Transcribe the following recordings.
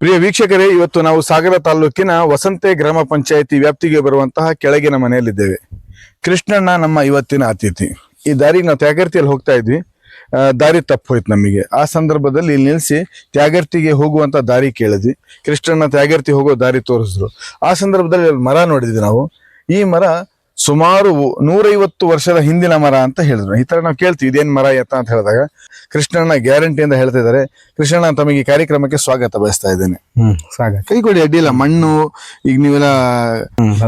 ಪ್ರಿಯ ವೀಕ್ಷಕರೇ, ಇವತ್ತು ನಾವು ಸಾಗರ ತಾಲೂಕಿನ ವಸಂತೆ ಗ್ರಾಮ ಪಂಚಾಯಿತಿ ವ್ಯಾಪ್ತಿಗೆ ಬರುವಂತಹ ಕೆಳಗಿನ ಮನೆಯಲ್ಲಿದ್ದೇವೆ. ಕೃಷ್ಣಣ್ಣ ನಮ್ಮ ಇವತ್ತಿನ ಅತಿಥಿ. ಈ ದಾರಿಗೆ ನಾವು ತ್ಯಾಗರ್ತಿಯಲ್ಲಿ ಹೋಗ್ತಾ ಇದ್ವಿ. ದಾರಿ ತಪ್ಪು ಹೋಯ್ತು ನಮಗೆ. ಆ ಸಂದರ್ಭದಲ್ಲಿ ಇಲ್ಲಿ ನಿಲ್ಲಿಸಿ ತ್ಯಾಗರ್ತಿಗೆ ಹೋಗುವಂತ ದಾರಿ ಕೇಳಿದ್ವಿ. ಕೃಷ್ಣಣ್ಣ ತ್ಯಾಗರ್ತಿ ಹೋಗೋ ದಾರಿ ತೋರಿಸಿದ್ರು. ಆ ಸಂದರ್ಭದಲ್ಲಿ ಮರ ನೋಡಿದ್ವಿ ನಾವು. ಈ ಮರ ಸುಮಾರು ನೂರೈವತ್ತು ವರ್ಷದ ಹಿಂದಿನ ಮರ ಅಂತ ಹೇಳಿದ್ರು. ಈ ತರ ನಾವು ಕೇಳ್ತೀವಿ ಇದೇನ್ ಮರ ಎತ್ತ ಅಂತ ಹೇಳಿದಾಗ ಕೃಷ್ಣಣ್ಣ ಗ್ಯಾರಂಟಿಯಿಂದ ಹೇಳ್ತಾ ಇದ್ದಾರೆ. ಕೃಷ್ಣಣ್ಣ ತಮಗೆ ಈ ಕಾರ್ಯಕ್ರಮಕ್ಕೆ ಸ್ವಾಗತ ಬಯಸ್ತಾ ಇದ್ದೇನೆ. ಹ್ಮ್ ಸ್ವಾಗತ. ಕೈ ಕೊಡಿ ಅಡ್ಡಿಲ್ಲ ಮಣ್ಣು ಈಗ ನೀವೆಲ್ಲ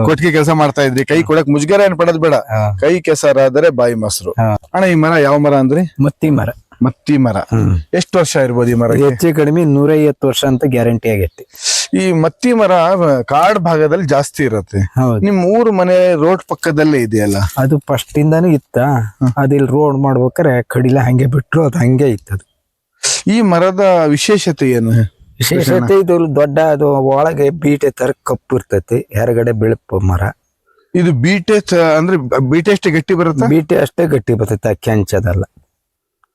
ಕೊಟ್ಟಿಗೆ ಕೆಲಸ ಮಾಡ್ತಾ ಇದ್ರಿ. ಕೈ ಕೊಡಕ್ ಮುಜುಗರ ಏನ್ ಪಡೋದ್ ಬೇಡ. ಕೈ ಕೆಸರಾದರೆ ಬಾಯಿ ಮೊಸರು. ಅಣ್ಣ ಈ ಮರ ಯಾವ ಮರ ಅಂದ್ರಿ? ಮತ್ತಿ ಮರ. ಮತ್ತಿ ಮರ. ಎಷ್ಟು ವರ್ಷ ಇರ್ಬೋದು ಈ ಮರ ಹೆಚ್ಚು ಕಡಿಮೆ ನೂರೈವತ್ತು ವರ್ಷ ಅಂತ ಗ್ಯಾರಂಟಿ ಆಗೈತಿ. ಈ ಮತ್ತಿ ಮರ ಕಾಡ್ ಭಾಗದಲ್ಲಿ ಜಾಸ್ತಿ ಇರುತ್ತೆ. ನಿಮ್ ಊರು ಮನೆ ರೋಡ್ ಪಕ್ಕದಲ್ಲೇ ಇದೆಯಲ್ಲ? ಅದು ಫಸ್ಟ್ ಇಂದಾನು ಇತ್ತ. ಅದಿಲ್ ರೋಡ್ ಮಾಡ್ಬೇಕಾರೆ ಕಡಿಲ ಹಂಗೆ ಬಿಟ್ರು ಅದು ಹಂಗೆ ಇತ್ತು ಈ ಮರದ ವಿಶೇಷತೆ ಏನು? ವಿಶೇಷತೆ ಇದು ದೊಡ್ಡ ಅದು ಒಳಗೆ ಬೀಟೆ ತರ ಕಪ್ಪು ಇರ್ತೈತಿ. ಹೊರಗಡೆ ಬೆಳಪು ಮರ. ಇದು ಬೀಟೆ ಅಂದ್ರೆ ಬೀಟೆ ಅಷ್ಟೇ ಗಟ್ಟಿ ಬರುತ್ತೆ? ಬೀಟೆ ಅಷ್ಟೇ ಗಟ್ಟಿ ಬರ್ತೈತೆ ಕೆಂಚದಲ್ಲ.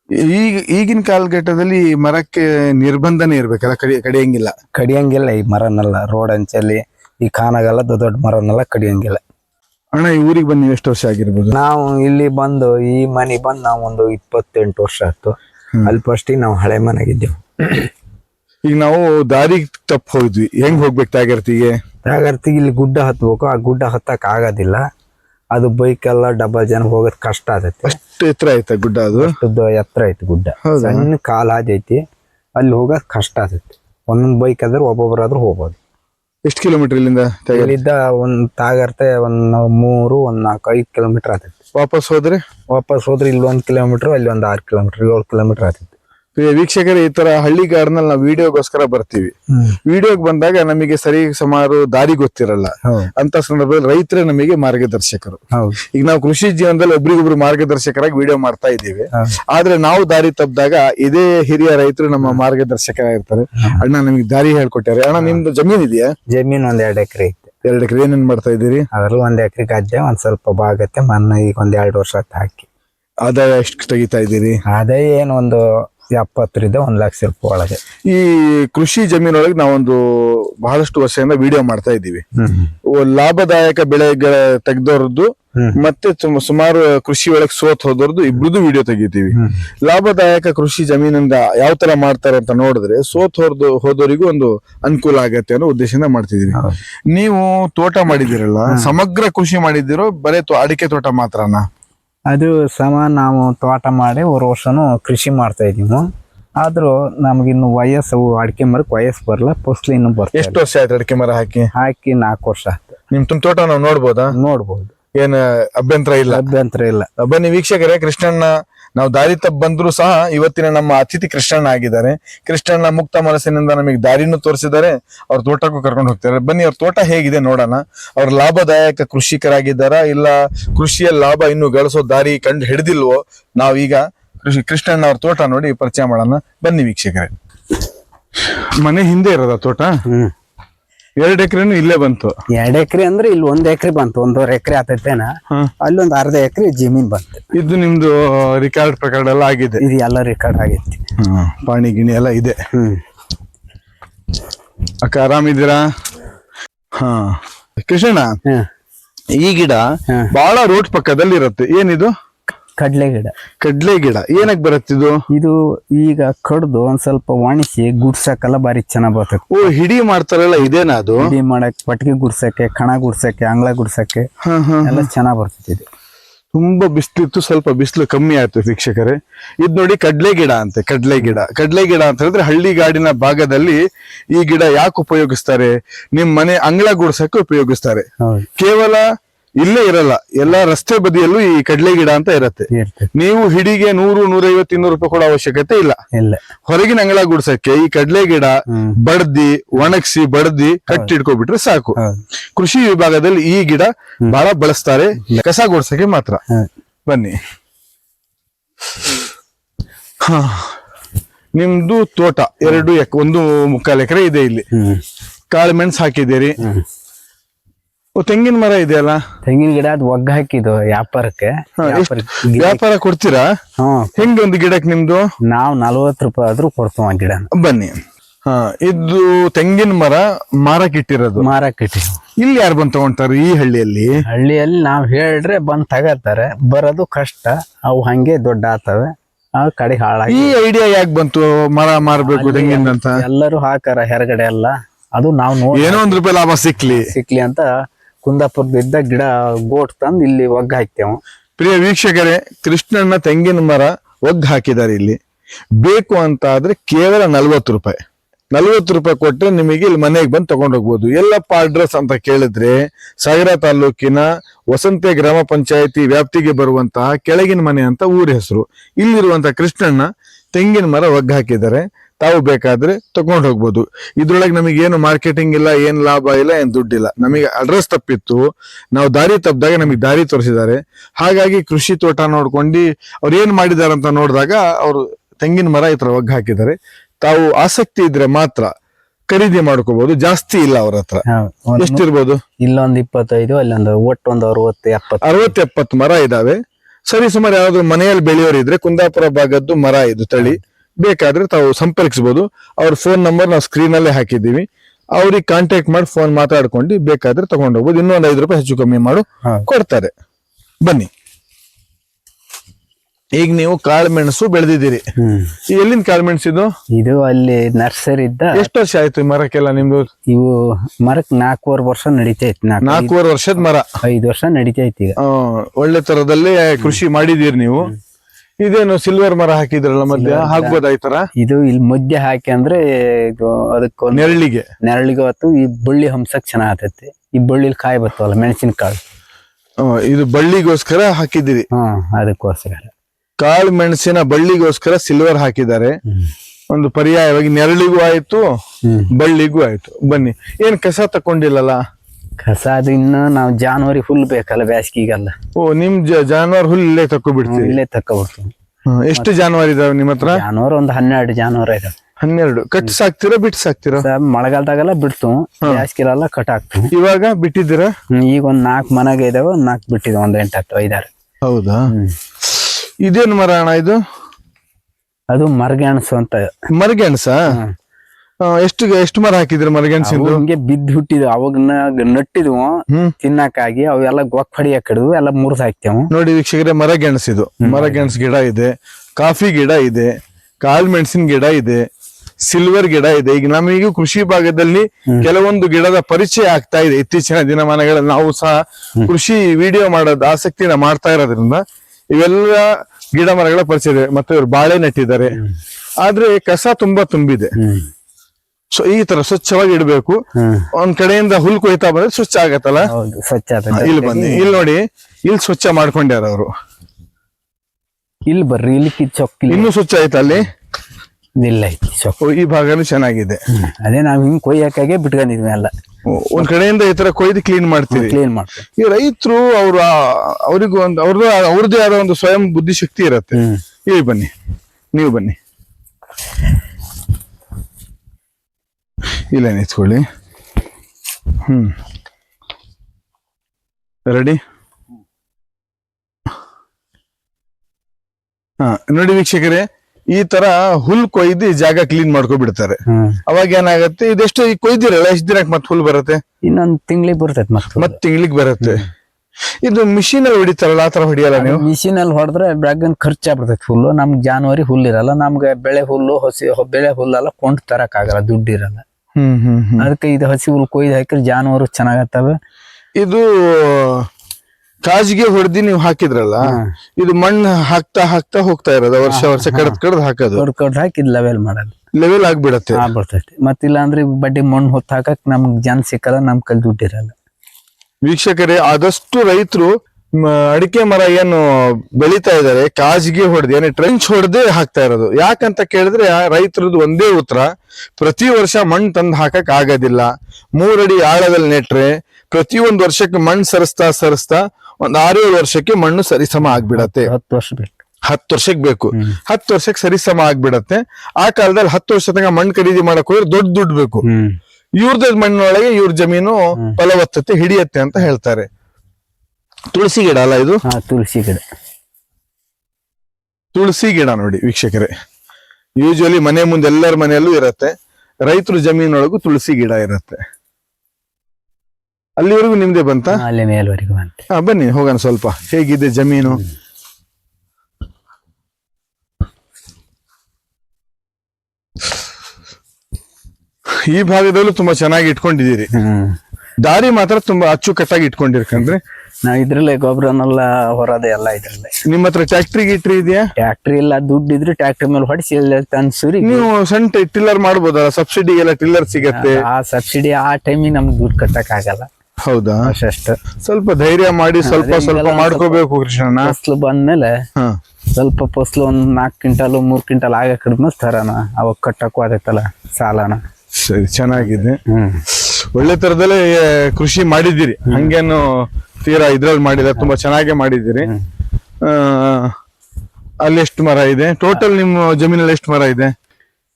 ಈಗ ಈಗಿನ ಕಾಲಘಟ್ಟದಲ್ಲಿ ಮರಕ್ಕೆ ನಿರ್ಬಂಧನೆ ಇರ್ಬೇಕಲ್ಲ ಕಡಿ ಕಡಿಯಂಗಿಲ್ಲ. ಕಡಿಯಂಗಿಲ್ಲ ಈ ಮರನೆಲ್ಲ ರೋಡ್ ಅಂಚಲ್ಲಿ ಈ ಕಾನಾಗಲ್ಲ ದೊಡ್ಡ ದೊಡ್ಡ ಮರನೆಲ್ಲ ಕಡಿಯಂಗಿಲ್ಲ. ಅಣ್ಣ ಈ ಊರಿಗೆ ಬಂದು ಎಷ್ಟು ವರ್ಷ ಆಗಿರ್ಬೋದು? ನಾವು ಇಲ್ಲಿ ಬಂದು ಈ ಮನೆ ಬಂದು ನಾವು ಒಂದು ಇಪ್ಪತ್ತೆಂಟು ವರ್ಷ ಆಯ್ತು. ಅಲ್ಲಿ ಫಸ್ಟಿಗೆ ನಾವು ಹಳೆ ಮನೆಗಿದ್ದೆವು. ಈಗ ನಾವು ದಾರಿ ತಪ್ಪು ಹೋದ್ವಿ ಹೆಂಗ್ ಹೋಗ್ಬೇಕು ತಾಗರ್ತಿಗೆ? ತಾಗರ್ತಿಗೆ ಇಲ್ಲಿ ಗುಡ್ಡ ಹತ್ಬೇಕು. ಆ ಗುಡ್ಡ ಹತ್ತಕ್ ಆಗೋದಿಲ್ಲ. ಅದು ಬೈಕ್ ಎಲ್ಲ ಡಬಲ್ ಜನ ಹೋಗೋದ್ ಕಷ್ಟ ಆಗತ್ತೆ ಅಷ್ಟು ಎತ್ತರ ಐತೆ ಗುಡ್ಡ ಅದು? ಅಷ್ಟುದ್ದು ಎತ್ತರ ಐತಿ ಗುಡ್ಡ? ಸಣ್ಣ ಕಾಲ್ ಐತಿ. ಅಲ್ಲಿ ಹೋಗೋದ್ ಕಷ್ಟ ಆಗತ್ತೆ ಒಂದೊಂದ್ ಬೈಕ್ ಆದ್ರೆ ಒಬ್ಬೊಬ್ಬರಾದ್ರೂ ಹೋಗ್ಬೋದು. ಎಷ್ಟು ಕಿಲೋಮೀಟರ್ ಇಲ್ಲಿಂದ? ಇಲ್ಲಿದ್ದ ಒಂದ್ ತಾಗರ್ತೆ ಒಂದ್ ಮೂರು ಒಂದ್ ನಾಲ್ಕು ಐದು ಕಿಲೋಮೀಟರ್ ಆತೈತಿ. ವಾಪಸ್ ಹೋದ್ರೆ? ವಾಪಸ್ ಹೋದ್ರೆ ಇಲ್ಲಿ ಒಂದ್ ಕಿಲೋಮೀಟರ್ ಅಲ್ಲಿ ಒಂದ್ ಆರು ಕಿಲೋಮೀಟರ್ ಏಳು ಕಿಲೋಮೀಟರ್ ಆಗ್ತೈತಿ ಪ್ರಿಯ ವೀಕ್ಷಕರೇ ಈ ತರ ಹಳ್ಳಿ ಗಾರ್ಡ್ನಲ್ಲಿ ನಾವು ವಿಡಿಯೋಗೋಸ್ಕರ ಬರ್ತೀವಿ. ವಿಡಿಯೋಗೆ ಬಂದಾಗ ನಮಗೆ ಸರಿ ಸುಮಾರು ದಾರಿ ಗೊತ್ತಿರಲ್ಲ. ಅಂತ ಸಂದರ್ಭದಲ್ಲಿ ರೈತರೇ ನಮಗೆ ಮಾರ್ಗದರ್ಶಕರು. ಈಗ ನಾವು ಕೃಷಿ ಜೀವನದಲ್ಲಿ ಒಬ್ರಿಗೊಬ್ರು ಮಾರ್ಗದರ್ಶಕರಾಗಿ ವಿಡಿಯೋ ಮಾಡ್ತಾ ಇದ್ದೀವಿ. ಆದ್ರೆ ನಾವು ದಾರಿ ತಪ್ಪಿದಾಗ ಇದೇ ಹಿರಿಯ ರೈತರು ನಮ್ಮ ಮಾರ್ಗದರ್ಶಕರಾಗಿರ್ತಾರೆ. ಅಣ್ಣ ನಿಮ್ಗೆ ದಾರಿ ಹೇಳ್ಕೊಟ್ಟಾರೆ ಅಣ್ಣ ನಿಮ್ದು ಜಮೀನ್ ಇದೆಯಾ? ಜಮೀನ್ ಒಂದ್ ಎರಡು ಎಕರೆ ಐತಿ. ಎರಡು ಎಕರೆ. ಏನೇನ್ ಮಾಡ್ತಾ ಇದ್ದೀರಿ? ಅದ್ರಲ್ಲಿ ಒಂದ್ ಎಕರೆ ಗದ್ದೆ ಒಂದ್ ಸ್ವಲ್ಪ ಭಾಗತ್ತೆ ಮೊನ್ನೆ ಈಗ ಒಂದ್ ಎರಡು ವರ್ಷ ಹಾಕಿ. ಆದಾಯ ಎಷ್ಟು ತೆಗಿತಾ ಇದ್ದೀರಿ? ಅದೇ ಏನು ಒಂದು ಎಪ್ಪತ್ತರಿಂದ ಒಂದ್ ಲಕ್ಷ ರೂಪಾಯಿ ಒಳಗೆ. ಈ ಕೃಷಿ ಜಮೀನೊಳಗೆ ನಾವೊಂದು ಬಹಳಷ್ಟು ವರ್ಷದಿಂದ ವಿಡಿಯೋ ಮಾಡ್ತಾ ಇದ್ದೀವಿ. ಲಾಭದಾಯಕ ಬೆಳೆಗಳ ತೆಗ್ದೋರ್ದು ಮತ್ತೆ ಸುಮ್- ಸುಮಾರು ಕೃಷಿ ಒಳಗೆ ಸೋತ್ ಹೋದವ್ರದ್ದು ಇಬ್ರದ್ದು ವಿಡಿಯೋ ತೆಗಿತೀವಿ. ಲಾಭದಾಯಕ ಕೃಷಿ ಜಮೀನಿಂದ ಯಾವ ತರ ಮಾಡ್ತಾರೆ ಅಂತ ನೋಡಿದ್ರೆ ಸೋತ್ ಹೋದ್ರು ಹೋದವರಿಗೂ ಒಂದು ಅನುಕೂಲ ಆಗತ್ತೆ ಅನ್ನೋ ಉದ್ದೇಶದಿಂದ ಮಾಡ್ತಿದೀವಿ. ನೀವು ತೋಟ ಮಾಡಿದಿರಲ್ಲ ಸಮಗ್ರ ಕೃಷಿ ಮಾಡಿದಿರೋ ಬರೇ ಅಡಿಕೆ ತೋಟ ಮಾತ್ರನಾ? ಅದು ಸಮ ನಾವು ತೋಟ ಮಾಡಿ ಒಂದು ವರ್ಷನು ಕೃಷಿ ಮಾಡ್ತಾ ಇದೀವಿ ಆದ್ರೂ ನಮಗಿನ್ನು ವಯಸ್ಸು ಅಡಿಕೆ ಮರಕ್ಕೆ ವಯಸ್ಸು ಬರಲ್ಲ ಫಸ್ಲು ಇನ್ನು ಬರ್ತದೆ ಎಷ್ಟು ವರ್ಷ ಆಯ್ತು ಅಡಿಕೆ ಮರ ಹಾಕಿ? ಹಾಕಿ ನಾಲ್ಕು ವರ್ಷ ಆಯ್ತು. ನಿಮ್ ತುಂಬ ತೋಟ ನಾವು ನೋಡ್ಬೋದಾ? ನೋಡ್ಬೋದು. ಏನು ಅಭ್ಯಂತರ ಇಲ್ಲ? ಅಭ್ಯಂತರ ಇಲ್ಲ. ಬನ್ನಿ ವೀಕ್ಷಕರೇ ಕೃಷ್ಣಣ್ಣ ನಾವು ದಾರಿ ತಪ್ಪ ಬಂದರೂ ಸಹ ಇವತ್ತಿನ ನಮ್ಮ ಅತಿಥಿ ಕೃಷ್ಣಣ್ಣ ಆಗಿದ್ದಾರೆ. ಕೃಷ್ಣಣ್ಣ ಮುಕ್ತ ಮನಸ್ಸಿನಿಂದ ನಮಗೆ ದಾರಿನೂ ತೋರಿಸಿದ್ದಾರೆ. ಅವ್ರ ತೋಟಕ್ಕೂ ಕರ್ಕೊಂಡು ಹೋಗ್ತಾರೆ ಬನ್ನಿ, ಅವ್ರ ತೋಟ ಹೇಗಿದೆ ನೋಡೋಣ. ಅವ್ರ ಲಾಭದಾಯಕ ಕೃಷಿಕರಾಗಿದ್ದಾರಾ? ಇಲ್ಲ ಕೃಷಿಯ ಲಾಭ ಇನ್ನು ಗಳಿಸೋ ದಾರಿ ಕಂಡು ಹಿಡಿದಿಲ್ವೋ? ನಾವೀಗ ಕೃಷಿ ಕೃಷ್ಣಣ್ಣ ಅವ್ರ ತೋಟ ನೋಡಿ ಪರಿಚಯ ಮಾಡೋಣ. ಬನ್ನಿ ವೀಕ್ಷಕರೇ. ಮನೆ ಹಿಂದೆ ಇರೋದ ತೋಟ? ಎರಡು ಎಕರೆನು ಇಲ್ಲೇ ಬಂತು. ಎರಡ್ ಎಕರೆ ಅಂದ್ರೆ ಇಲ್ಲಿ ಒಂದ್ ಎಕರೆ ಬಂತು ಒಂದೂವರೆ ಎಕರೆ ಆತೈತೇನ ಅಲ್ಲೊಂದು ಅಲ್ಲಿ ಒಂದ್ ಅರ್ಧ ಎಕರೆ ಜಮೀನ್ ಬಂತು. ಇದು ನಿಮ್ದು ರಿಕಾರ್ಡ್ ಪ್ರಕಾರ ಎಲ್ಲ ಆಗಿದೆ. ಇದು ಎಲ್ಲ ರೆಕಾರ್ಡ್ ಆಗೈತಿ ಪಾಣಿ ಗಿಣಿ ಎಲ್ಲ ಇದೆ. ಅಕ್ಕ ಆರಾಮಿದ್ದೀರಾ? ಹಾ. ಕೃಷ್ಣ ಈ ಗಿಡ. ಬಹಳ ರೋಡ್ ಪಕ್ಕದಲ್ಲಿ ಇರುತ್ತೆ ಏನಿದು? ಕಡ್ಲೆ ಗಿಡ ಕಡ್ಲೆ ಗಿಡ ಏನಕ್ ಬರುತ್ತಿದು ಇದು? ಈಗ ಕಡ್ದು ಒಂದ್ ಸ್ವಲ್ಪ ಒಣಸಿ ಗುಡ್ಸಕ್ಕೆಲ್ಲ ಬಾರಿ ಚೆನ್ನಾಗ್ ಬರ್ತದೆ. ಓ ಹಿಡಿ ಮಾಡ್ತಾರಲ್ಲ ಇದೇನಾ ಅದು? ಹಿಡಿ ಮಾಡಕ್ ಪಟ್ಗೆ ಗುಡ್ಸಕ್ಕೆ ಕಣ ಗುಡ್ಸಕ್ಕೆ ಅಂಗ್ಳ ಗುಡ್ಸಕ್ಕೆ. ಎಲ್ಲ ಚೆನ್ನಾಗ್ ಬರ್ತೈತಿ ಇದು. ತುಂಬಾ ಬಿಸಿಲಿತ್ತು ಸ್ವಲ್ಪ ಬಿಸಿಲು ಕಮ್ಮಿ ಆಯ್ತು ವೀಕ್ಷಕರೇ. ಇದ್ ನೋಡಿ ಕಡ್ಲೆ ಗಿಡ ಅಂತೆ ಕಡ್ಲೆ ಗಿಡ ಕಡ್ಲೆ ಗಿಡ ಅಂತ ಹೇಳಿದ್ರೆ ಹಳ್ಳಿ ಗಾಡಿನ ಭಾಗದಲ್ಲಿ ಈ ಗಿಡ ಯಾಕೆ ಉಪಯೋಗಿಸ್ತಾರೆ? ನಿಮ್ ಮನೆ ಅಂಗಳ ಗುಡ್ಸಕ್ಕೆ ಉಪಯೋಗಿಸ್ತಾರೆ. ಕೇವಲ ಇಲ್ಲೇ ಇರಲ್ಲ. ಎಲ್ಲಾ ರಸ್ತೆ ಬದಿಯಲ್ಲೂ ಈ ಕಡ್ಲೆ ಗಿಡ ಅಂತ ಇರತ್ತೆ. ನೀವು ಹಿಡಿಗೆ ನೂರು ನೂರೈವತ್ತು ಇನ್ನೂರು ರೂಪಾಯಿ ಕೊಡೋ ಅವಶ್ಯಕತೆ ಇಲ್ಲ. ಇಲ್ಲ. ಹೊರಗಿನ ಅಂಗಳ ಗುಡ್ಸಕ್ಕೆ ಈ ಕಡ್ಲೆ ಗಿಡ. ಬಡ್ದಿ ಒಣಗಿಸಿ ಬಡ್ದಿ ಕಟ್ಟಿಟ್ಕೊಬಿಟ್ರೆ ಸಾಕು. ಕೃಷಿ ವಿಭಾಗದಲ್ಲಿ ಈ ಗಿಡ ಬಹಳ ಬಳಸ್ತಾರೆ. ಕಸ ಗುಡ್ಸಕ್ಕೆ ಮಾತ್ರ. ಬನ್ನಿ. ಹಾ. ನಿಮ್ದು ತೋಟ ಎರಡು ಎಕ್ ಒಂದು ಮುಕ್ಕಾಲು ಎಕರೆ ಇದೆ ಇಲ್ಲಿ. ಕಾಳು ಮೆಣಸು ಹಾಕಿದ್ದೀರಿ. ತೆಂಗಿನ ಮರ ಇದೆಯಲ್ಲ? ತೆಂಗಿನ ಗಿಡ ಅದು ಒಗ್ಗ ಹಾಕಿದ್ದು ವ್ಯಾಪಾರಕ್ಕೆ. ವ್ಯಾಪಾರ ಕೊಡ್ತೀರಾ? ಹ್ಮ್ ಹೆಂಗ್ ಒಂದು ಗಿಡಕ್ಕೆ ನಿಮ್ದು? ನಾವ್ ನಲ್ವತ್ತು ರೂಪಾಯಿ ಆದ್ರೂ ಕೊಡ್ತೀವಿ ಆ ಗಿಡ. ಬನ್ನಿ. ಹಾ ಇದು ತೆಂಗಿನ ಮರ ಮಾರಕ್ಕಿಟ್ಟಿರೋದು ಮಾರಕ್ಕೆ ಇಲ್ಲಿ ಯಾರು ಬಂದು ತಗೊಂತಾರೆ ಈ ಹಳ್ಳಿಯಲ್ಲಿ? ಹಳ್ಳಿಯಲ್ಲಿ ನಾವ್ ಹೇಳ್ರೆ ಬಂದ್ ತಗತಾರೆ. ಬರೋದು ಕಷ್ಟ. ಅವು ಹಂಗೆ ದೊಡ್ಡ ಆತವೆ ಅವ್ ಕಡೆ ಹಾಳಾಗಿ ಈ ಐಡಿಯಾ ಯಾಕೆ ಬಂತು ಮರ ಮಾರ್ಬೇಕು ತೆಂಗಿನ ಅಂತ ಎಲ್ಲರೂ ಹಾಕಾರ ಹೊರಗಡೆ ಎಲ್ಲ. ಅದು ನಾವು ನೋಡಿ ಏನೋ ಒಂದ್ ರೂಪಾಯಿ ಲಾಭ ಸಿಕ್ಲಿ. ಸಿಕ್ಲಿ ಅಂತ ಕುಂದಾಪುರದಿದ್ದ ಗಿಡ ಗೋಟ್ ತಂದು ಇಲ್ಲಿ ಒಗ್ಗ ಹಾಕ್ತೇವೆ. ಪ್ರಿಯ ವೀಕ್ಷಕರೇ, ಕೃಷ್ಣಣ್ಣ ತೆಂಗಿನ ಮರ ಒಗ್ ಹಾಕಿದ್ದಾರೆ ಇಲ್ಲಿ. ಬೇಕು ಅಂತ ಆದ್ರೆ ಕೇವಲ ನಲ್ವತ್ತು ರೂಪಾಯಿ. ನಲ್ವತ್ತು ರೂಪಾಯಿ ಕೊಟ್ಟರೆ ನಿಮಗೆ ಇಲ್ಲಿ ಮನೆಗೆ ಬಂದು ತಗೊಂಡು ಹೋಗ್ಬೋದು. ಎಲ್ಲಪ್ಪ ಅಡ್ರೆಸ್ ಅಂತ ಕೇಳಿದ್ರೆ ಸಾಗರ ತಾಲೂಕಿನ ವಸಂತೆ ಗ್ರಾಮ ಪಂಚಾಯಿತಿ ವ್ಯಾಪ್ತಿಗೆ ಬರುವಂತಹ ಕೆಳಗಿನ ಮನೆ ಅಂತ ಊರ ಹೆಸರು. ಇಲ್ಲಿರುವಂತಹ ಕೃಷ್ಣಣ್ಣ ತೆಂಗಿನ ಮರ ಒಗ್ಗ ಹಾಕಿದ್ದಾರೆ. ತಾವು ಬೇಕಾದ್ರೆ ತಗೊಂಡು ಹೋಗ್ಬೋದು. ಇದ್ರೊಳಗೆ ನಮಗೆ ಏನು ಮಾರ್ಕೆಟಿಂಗ್ ಇಲ್ಲ ಏನ್ ಲಾಭ ಇಲ್ಲ ಏನ್ ದುಡ್ಡಿಲ್ಲ. ನಮಗೆ ಅಡ್ರೆಸ್ ತಪ್ಪಿತ್ತು. ನಾವು ದಾರಿ ತಪ್ಪಿದಾಗ ನಮಗೆ ದಾರಿ ತೋರಿಸಿದ್ದಾರೆ. ಹಾಗಾಗಿ ಕೃಷಿ ತೋಟ ನೋಡ್ಕೊಂಡು ಅವ್ರು ಏನ್ ಮಾಡಿದ್ದಾರೆ ಅಂತ ನೋಡಿದಾಗ ಅವರು ತೆಂಗಿನ ಮರ ಈ ತರ ಒಗ್ಗ ಹಾಕಿದ್ದಾರೆ. ತಾವು ಆಸಕ್ತಿ ಇದ್ರೆ ಮಾತ್ರ ಖರೀದಿ ಮಾಡ್ಕೋಬಹುದು ಜಾಸ್ತಿ ಇಲ್ಲ ಅವ್ರ ಹತ್ರ. ಎಷ್ಟಿರ್ಬೋದು? ಇಲ್ಲೊಂದು ಇಪ್ಪತ್ತೈದು ಅಲ್ಲೊಂದು ಒಟ್ಟು ಒಂದು ಅರವತ್ತು ಎಪ್ಪತ್ತು. ಅರವತ್ತು ಎಪ್ಪತ್ತು ಮರ ಇದಾವೆ. ಸರಿ ಸುಮಾರು ಯಾವ್ದು ಮನೆಯಲ್ಲಿ ಬೆಳೆಯೋರು ಇದ್ರೆ ಕುಂದಾಪುರ ಭಾಗದ್ದು ಮರ ಇದು ತಳಿ. ಬೇಕಾದ್ರೆ ತಾವು ಸಂಪರ್ಕಿಸಬಹುದು ಅವ್ರ ಫೋನ್ ನಂಬರ್ ನಾವು ಸ್ಕ್ರೀನ್ ಅಲ್ಲೇ ಹಾಕಿದ್ದೀವಿ. ಅವ್ರಿಗೆ ಕಾಂಟ್ಯಾಕ್ಟ್ ಮಾಡಿ ಫೋನ್ ಮಾತಾಡ್ಕೊಂಡು ಬೇಕಾದ್ರೆ ತಗೊಂಡು ಹೋಗ್ಬೋದು. ಇನ್ನೊಂದು ಐದು ರೂಪಾಯಿ ಹೆಚ್ಚು ಕಮ್ಮಿ ಮಾಡು. ಕೊಡ್ತಾರೆ. ಬನ್ನಿ. ಈಗ ನೀವು ಕಾಳು ಮೆಣಸು ಬೆಳೆದಿದ್ದೀರಿ ಎಲ್ಲಿಂದ ಕಾಳು ಮೆಣಸು ಇದು? ಇದು ಅಲ್ಲಿ ನರ್ಸರಿ ಇದ್ದ ಎಷ್ಟು ವರ್ಷ ಆಯ್ತು ಈ ಮರಕ್ಕೆಲ್ಲ ನಿಮ್ದು? ಇವು ಮರಕ್ ನಾಲ್ಕೂವರೆ ವರ್ಷ ನಡಿತೈತಿ ಇತ್ತು ನಾಲ್ಕೂವರೆ ವರ್ಷದ ಮರ. ಐದು ವರ್ಷ ನಡಿತೈತಿ ಈಗ. ಒಳ್ಳೆ ತರದಲ್ಲಿ ಕೃಷಿ ಮಾಡಿದೀರಿ ನೀವು. ಇದೇನು ಸಿಲ್ವರ್ ಮರ ಹಾಕಿದ್ರಲ್ಲ ಮಧ್ಯ? ಹಾಕ್ಬೋದ ಈ ತರ? ಇದು ಇಲ್ಲಿ ಮಧ್ಯ ಹಾಕಿ ಅಂದ್ರೆ ಇದು ಅದಕ್ಕೊಂದು ನೆರಳಿಗೆ. ನೆರಳಿಗೆ ಹೊತ್ತು ಈ ಬಳ್ಳಿ ಹಂಸಕ್ ಚೆನ್ನಾಗತೈತಿ. ಈ ಬಳ್ಳಿಲಿ ಕಾಯಿ ಬರ್ತಾವಲ್ಲ ಮೆಣಸಿನಕಾಳು. ಇದು ಬಳ್ಳಿಗೋಸ್ಕರ ಹಾಕಿದ್ದೀರಿ. ಹ್ಮ್ ಅದಕ್ಕೋಸ್ಕರ. ಕಾಳು ಮೆಣಸಿನ ಬಳ್ಳಿಗೋಸ್ಕರ ಸಿಲ್ವರ್ ಹಾಕಿದ್ದಾರೆ. ಒಂದು ಪರ್ಯಾಯವಾಗಿ ನೆರಳಿಗೂ ಆಯ್ತು ಬಳ್ಳಿಗೂ ಆಯ್ತು. ಬನ್ನಿ ಏನ್ ಕಸ ತಕೊಂಡಿಲ್ಲಲ್ಲ? ಕಸ ಅದು ಇನ್ನು ನಾವು ಜಾನುವಾರಿ ಹುಲ್ ಬೇಕಲ್ಲ ಬ್ಯಾಸ್ಗಿಗೆಲ್ಲ. ಓ ನಿಮ್ ಜಾನುವಾರು ಹುಲ್ ಇಲ್ಲೇ ತಕ್ಕೊಬಿಡ್ತೀವಿ ಇಲ್ಲೇ ತಕ್ಕೊಬಿಡ್ತೀವಿ. ಎಷ್ಟು ಜಾನುವಾರು ಇದಾವೆ ನಿಮ್ಮ ಹತ್ರ? ಜಾನುವಾರು ಒಂದು ಹನ್ನೆರಡು ಜಾನುವಾರು ಇದಾವೆ. ಹನ್ನೆರಡು. ಕಟ್ ಸಾಕ್ತೀರಾ ಬಿಟ್ಟು ಸಾಕ್ತೀರಾ? ಮಳೆಗಾಲದಾಗೆಲ್ಲ ಬಿಡ್ತು. ಬ್ಯಾಸ್ಗಿರೆಲ್ಲ ಕಟ್ ಹಾಕ್ತಿವಿ. ಇವಾಗ ಬಿಟ್ಟಿದ್ದೀರಾ? ಈಗ ಒಂದ್ ನಾಲ್ಕು ಮನೆಗೆ ಇದಾವೆ ಒಂದ್ ನಾಲ್ಕು ಬಿಟ್ಟಿದೆ ಒಂದ್ ಎಂಟು ಹತ್ತು ಐದಾರು. ಹೌದಾ? ಇದೇನ್ ಮರ ಅಣ್ಣ ಇದು? ಅದು ಮರಗೆಣಸು ಅಂತ. ಮರಗೆಣಸ. ಎಷ್ಟು ಎಷ್ಟು ಮರ ಹಾಕಿದ್ರು ಮರಗೆಣಸಿಂದು? ಹಿಂಗೆ ಬಿದ್ದು ಹುಟ್ಟಿದ್ವು. ಅವಾಗ ನಟ್ಟಿದ್ವು. ತಿನ್ನಕ್ಕಾಗಿ ಅವೆಲ್ಲ ಗೊಕ್ ಹೊಡಿಯಕ್ ಹಿಡಿದು ಎಲ್ಲ ಮುರಿದು ಹಾಕ್ತೇವು. ನೋಡಿ ವೀಕ್ಷಕರೇ ಮರಗೆಣಸು ಇದು ಮರಗೆಣಸು ಗಿಡ ಇದೆ. ಕಾಫಿ ಗಿಡ ಇದೆ. ಕಾಳು ಮೆಣಸಿನ ಗಿಡ ಇದೆ. ಸಿಲ್ವರ್ ಗಿಡ ಇದೆ. ಈಗ ನಮಗೆ ಕೃಷಿ ಭಾಗದಲ್ಲಿ ಕೆಲವೊಂದು ಗಿಡದ ಪರಿಚಯ ಆಗ್ತಾ ಇದೆ. ಇತ್ತೀಚಿನ ದಿನಮಾನಗಳಲ್ಲಿ ನಾವು ಸಹ ಕೃಷಿ ವಿಡಿಯೋ ಮಾಡೋದು ಆಸಕ್ತಿನ ಮಾಡ್ತಾ ಇರೋದ್ರಿಂದ ಇವೆಲ್ಲ ಗಿಡ ಮರಗಳ ಪರಿಚಯ ಇದೆ. ಮತ್ತೆ ಇವರು ಬಾಳೆ ನೆಟ್ಟಿದ್ದಾರೆ. ಆದ್ರೆ ಕಸ ತುಂಬಾ ತುಂಬಿದೆ. ಸೊ ಈ ತರ ಸ್ವಚ್ಛವಾಗಿ ಇಡಬೇಕು. ಒಂದ್ ಕಡೆಯಿಂದ ಹುಲ್ ಕೊಯ್ತಾ ಬಂದ್ರೆ ಸ್ವಚ್ಛ ಆಗತ್ತಲ್ಲ? ಸ್ವಚ್ಛ ಇಲ್ಲಿ ಬನ್ನಿ. ಇಲ್ಲಿ ನೋಡಿ ಇಲ್ಲಿ ಸ್ವಚ್ಛ ಮಾಡ್ಕೊಂಡ್ಯಾರ ಅವರು. ಇಲ್ಲಿ ಬರ್ರಿ ಇಲ್ಲಿ ಕಿ ಚೊಕ್ಕಿಲ್ಲ ಇನ್ನೂ ಸ್ವಚ್ಛ ಆಯ್ತಾ ಅಲ್ಲಿ? ಇಲ್ಲ ಈ ಭಾಗನೂ ಚೆನ್ನಾಗಿದೆ. ಅದೇ ನಾವ್ ಹಿಂಗ್ ಕೊಯ್ಯಕ್ಕಾಗೆ ಬಿಟ್ಕೊಂಡಿದ್ವಿ ಅಲ್ಲ. ಒಂದ್ ಕಡೆಯಿಂದ ಈ ತರ ಕೊಯ್ದು ಕ್ಲೀನ್ ಮಾಡ್ತೀವಿ ಕ್ಲೀನ್ ಮಾಡ್ತೀವಿ. ಈ ರೈತರು ಅವ್ರ ಅವ್ರಿಗೂ ಒಂದು ಅವ್ರದ್ದು ಅವ್ರದ್ದೇ ಆದ ಒಂದು ಸ್ವಯಂ ಬುದ್ಧಿಶಕ್ತಿ ಇರತ್ತೆ. ಇಲ್ಲಿ ಬನ್ನಿ. ನೀವು ಬನ್ನಿ. ಇಲ್ಲ ನಿಂತ್ಕೊಳ್ಳಿ ಹ್ಮ್. ರೆಡಿ ಹಾ ನೋಡಿ ವೀಕ್ಷಕರೇ ಈ ತರ ಹುಲ್ ಕೊಯ್ದು ಜಾಗ ಕ್ಲೀನ್ ಮಾಡ್ಕೊಬಿಡ್ತಾರೆ. ಅವಾಗ ಏನಾಗತ್ತೆ ಇದೆಷ್ಟು ಈ ಕೊಯ್ದಿರಲ್ಲ ಎಷ್ಟು ದಿನಕ್ಕೆ ಮತ್ತೆ ಹುಲ್ ಬರುತ್ತೆ? ಇನ್ನೊಂದ್ ತಿಂಗ್ಳಿಗೆ ಬರ್ತೈತೆ ಮತ್ತೆ ಮತ್ತೆ ತಿಂಗ್ಳಿಗೆ ಬರುತ್ತೆ. ಇದು ಮಿಷಿನ್ ಅಲ್ಲಿ ಹೊಡಿತಾರಲ್ಲ ಆತರ ಹೊಡಿಯಲ್ಲ ನೀವು? ಮಿಷಿನ್ ಅಲ್ಲಿ ಹೊಡೆದ್ರೆ ಬ್ಯಾಗನ್ ಖರ್ಚಾಗ್ಬಿಡ್ತೈತಿ ಹುಲ್ಲು. ನಮ್ಗೆ ಜಾನುವಾರಿ ಹುಲ್ಲು ಇರಲ್ಲ ನಮ್ಗೆ ಬೆಳೆ ಹುಲ್ಲು ಹೊಸ ಬೆಳೆ ಹುಲ್ಲೆಲ್ಲ ಕೊಂಡ್ ತರಕ್ ಆಗಲ್ಲ ದುಡ್ಡು ಅದಕ್ಕೆ ಇದು ಹಸಿ ಹುಲ್ ಕೊಯ್ದು ಹಾಕಿದ್ರೆ ಜಾನುವಾರು ಚೆನ್ನಾಗತ್ತವೆ ಇದು ಕಾಜಿಗೆ ಹೊಡೆದಿ ನೀವು ಹಾಕಿದ್ರಲ್ಲ ಇದು ಮಣ್ಣು ಹಾಕ್ತಾ ಹಾಕ್ತಾ ಹೋಗ್ತಾ ಇರೋದು ವರ್ಷ ವರ್ಷ ಕಡದ್ ಕಡದ್ ಹಾಕೋದು. ಕಡ್ ಕಡ್ ಹಾಕಿ ಇದು ಲೆವೆಲ್ ಮಾಡೋದು. ಲೆವೆಲ್ ಆಗ್ಬಿಡತ್ತೆ. ಆಗ್ಬಿಡ್ತೈತಿ ಮತ್ತಿಲ್ಲ ಅಂದ್ರೆ ಬಡ್ಡಿ ಮಣ್ಣು ಹೊತ್ತು ಹಾಕಕ್ ನಮ್ಗೆ ಜನ ಸಿಕ್ಕಲ್ಲ ನಮ್ ಕಲ್ ದುಡ್ಡಿರಲ್ಲ ವೀಕ್ಷಕರೇ ಆದಷ್ಟು ರೈತರು ಅಡಿಕೆ ಮರ ಏನು ಬೆಳೀತಾ ಇದಾರೆ ಕಾಜಿಗೆ ಹೊಡೆದು ಏನೇ ಟ್ರೆಂಚ್ ಹೊಡೆದೇ ಹಾಕ್ತಾ ಇರೋದು. ಯಾಕಂತ ಕೇಳಿದ್ರೆ ರೈತರದ್ದು ಒಂದೇ ಉತ್ತರ ಪ್ರತಿ ವರ್ಷ ಮಣ್ಣು ತಂದು ಹಾಕಕ್ ಆಗೋದಿಲ್ಲ. ಮೂರಡಿ ಆಳದಲ್ಲಿ ನೆಟ್ರೆ ಒಂದು ವರ್ಷಕ್ಕೆ ಮಣ್ಣು ಸರಿಸ್ತಾ ಸರಿಸ್ತಾ ಒಂದ್ ಆರೇಳು ವರ್ಷಕ್ಕೆ ಮಣ್ಣು ಸರಿಸಮ ಆಗ್ಬಿಡತ್ತೆ. ಹತ್ತು ವರ್ಷ ಬೇಕು. ಹತ್ತು ವರ್ಷಕ್ಕೆ ಬೇಕು. ಹತ್ತು ವರ್ಷಕ್ಕೆ ಸರಿಸಮ ಆಗ್ಬಿಡತ್ತೆ. ಆ ಕಾಲದಲ್ಲಿ ಹತ್ತು ವರ್ಷ ತನಕ ಮಣ್ಣು ಖರೀದಿ ಮಾಡಕ್ ಹೋದ್ರೆ ದೊಡ್ಡ ದುಡ್ಡು ಬೇಕು. ಇವ್ರದ್ದು ಇವ್ರದ ಮಣ್ಣೊಳಗೆ ಇವ್ರ ಜಮೀನು ಫಲವತ್ತತೆ ಹಿಡಿಯತ್ತೆ ಅಂತ ಹೇಳ್ತಾರೆ. ತುಳಸಿ ಗಿಡ ಅಲ್ಲ ಇದು? ಹಾ ತುಳಸಿ ಗಿಡ. ತುಳಸಿ ಗಿಡ ನೋಡಿ ವೀಕ್ಷಕರೇ. ಯೂಶುವಲಿ ಮನೆ ಮುಂದೆ ಎಲ್ಲರ ಮನೆಯಲ್ಲೂ ಇರತ್ತೆ. ರೈತರ ಜಮೀನೊಳಗೂ ತುಳಸಿ ಗಿಡ ಇರತ್ತೆ. ಅಲ್ಲಿವರೆಗೂ ನಿಮ್ದೇ ಬಂತ? ಅಲ್ಲಿ ಮೇಲ್ವರೆಗೂ ಬಂತೆ. ಹಾ ಬನ್ನಿ ಹೋಗೋಣ ಸ್ವಲ್ಪ. ಹೇಗಿದೆ ಜಮೀನು? ಈ ಭಾಗದಲ್ಲೂ ತುಂಬಾ ಚೆನ್ನಾಗಿ ಇಟ್ಕೊಂಡಿದ್ದೀರಿ. ದಾರಿ ಮಾತ್ರ ತುಂಬಾ ಅಚ್ಚುಕಟ್ಟಾಗಿ ಇಟ್ಕೊಂಡಿರ್ಕಂದ್ರೆ ನಾವ್ ಇದ್ರಲ್ಲೇ ಗೊಬ್ಬರನೆಲ್ಲ ಹೊರದೆ ಎಲ್ಲ ಇದ್ರಲ್ಲೇ. ನಿಮ್ಮ ಹತ್ರ ಟ್ಯಾಕ್ಟ್ರಿ ಗಿಟ್ರಿ ಇದೆಯಾ? ಟ್ಯಾಕ್ಟ್ರಿ ಇಲ್ಲ ದುಡ್ಡು ಇದ್ರೆ ಟ್ಯಾಕ್ಟ್ರಿ ಮೇಲೆ ಹೊಡಿಸಿ ತನ್ಸುರಿ ಸುರಿ ನೀವು ಸಣ್ಣ ಟಿಲ್ಲರ್ ಮಾಡ್ಬೋದಲ್ಲ ಸಬ್ಸಿಡಿ ಎಲ್ಲ ಟಿಲ್ಲರ್ ಸಿಗತ್ತೆ. ಆ ಸಬ್ಸಿಡಿ ಆ ಟೈಮಿಗೆ ನಮ್ಗೆ ದುಡ್ಡು ಕಟ್ಟಕ್ ಆಗಲ್ಲ. ಹೌದಾ? ಅಷ್ಟು. ಸ್ವಲ್ಪ ಧೈರ್ಯ ಮಾಡಿ ಸ್ವಲ್ಪ ಸ್ವಲ್ಪ ಮಾಡ್ಕೋಬೇಕು ಕೃಷ್ಣಣ್ಣ. ಫಸ್ಲು ಬಂದ್ಮೇಲೆ ಹಾ. ಸ್ವಲ್ಪ ಫಸ್ಲು ಒಂದ್ ನಾಲ್ಕು ಕ್ವಿಂಟಲ್ ಮೂರ್ ಕ್ವಿಂಟಲ್ ಆಗ ಕಡಿಮೆ ತರನ ಅವಾಗ ಕಟ್ಟಕ್ಕೂ ಆದೈತಲ್ಲ ಸಾಲನ. ಸರಿ ಚೆನ್ನಾಗಿದೆ. ಹ್ಮ್. ಒಳ್ಳೆ ತರದಲ್ಲೇ ಕೃಷಿ ಮಾಡಿದ್ದೀರಿ. ಹಂಗೇನು ತೀರಾ ಇದ್ರಲ್ಲಿ ಮಾಡಿದ್ದಾರೆ ತುಂಬಾ ಚೆನ್ನಾಗೇ ಮಾಡಿದ್ದೀರಿ. ಅಲ್ಲಿ ಎಷ್ಟು ಮರ ಇದೆ? ಟೋಟಲ್ ನಿಮ್ಮ ಜಮೀನಲ್ಲಿ ಎಷ್ಟು ಮರ ಇದೆ?